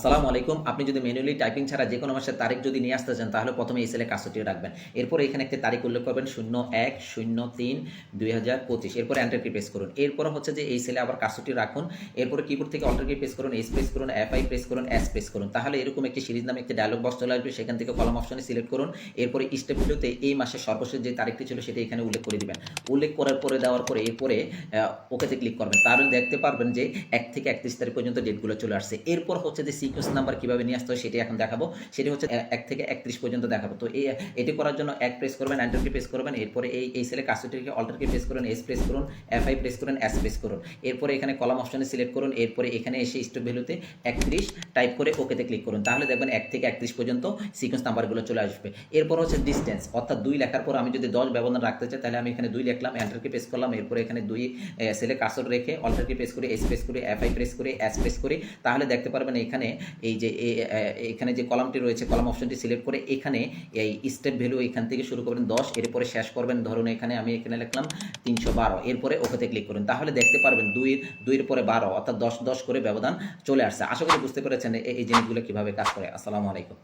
আসসালামু আলাইকুম। আপনি যদি ম্যানুয়ালি টাইপিং ছাড়া যে কোনো মাসের তারিখ যদি নিয়ে আসতে চান, তাহলে প্রথমে এই সেলে কাজটিও রাখবেন। এরপর এখানে একটি তারিখ উল্লেখ করবেন, শূন্য এক, শূন্য তিন, দুই হাজার পঁচিশ। এরপর এন্টার কি প্রেস করুন। এরপর হচ্ছে যে এই সেলে আবার কাজটি রাখুন। এরপরে কিবোর্ড থেকে অল্টার কি প্রেস করুন এস প্রেস করুন এফ আই প্রেস করুন এস প্রেস করুন। তাহলে এরকম একটি সিরিজ নামে একটি ডায়লগ বক্স চলে আসবে। সেখান থেকে কলম অপশনে সিলেক্ট করুন। এরপরে স্টেপ ভিডিওতে এই মাসের সর্বশেষ যে তারিখটি ছিল, সেটা এখানে উল্লেখ করে দিবেন। উল্লেখ করার পরে, দেওয়ার পরে এরপরে ওকেতে ক্লিক করবেন। তাহলে দেখতে পারবেন যে এক থেকে একত্রিশ তারিখ পর্যন্ত ডেটগুলো চলে আসছে। এরপর হচ্ছে যে সিকোয়েন্স নাম্বার কীভাবে নিয়ে আসতে হয় সেটি এখন দেখাবো। সেটি হচ্ছে এক থেকে একত্রিশ পর্যন্ত দেখাবো। তো এই এটি করার জন্য এক প্রেস করবেন এন্টার কি প্রেস করবেন, এরপরে এই এই সেলে কাস্টটিকে অল্টার কি প্রেস করুন এস প্রেস করুন এফ আই প্রেস করুন এস প্রেস করুন। এরপরে এখানে কলাম অপশনে সিলেক্ট করুন, এরপরে এখানে এসে স্টপ ভ্যালুতে একত্রিশ টাইপ করে ওকেতে ক্লিক করুন। তাহলে দেখবেন এক থেকে একত্রিশ পর্যন্ত সিকোয়েন্স নাম্বারগুলো চলে আসবে। এরপর হচ্ছে ডিস্টেন্স অর্থাৎ দুই লেখার পর আমি যদি দশ ব্যবধান রাখতে চাই, তাহলে আমি এখানে দুই লিখলাম এন্টার কি প্রেস করলাম, এরপরে এখানে দুই সেলে কাসর রেখে অল্টার কি প্রেস করে এস প্রেস করে এফ আই প্রেস করে এস প্রেস করে, তাহলে দেখতে পারবেন এখানে এই যে এখানে যে কলামটি রয়েছে কলাম অপশনটি সিলেক্ট করে এখানে এই স্টেপ ভ্যালু এখান থেকে শুরু করবেন দশ, এরপরে শেষ করবেন, ধরুন এখানে আমি এখানে লিখলাম তিনশো বারো, এরপরে ওকেতে ক্লিক করুন। তাহলে দেখতে পারবেন দুই, দুইয়ের পরে বারো, অর্থাৎ দশ দশ করে ব্যবধান চলে আসছে। আশা করি বুঝতে পেরেছেন এই জিনিসগুলো কীভাবে কাজ করে। আসসালামু আলাইকুম।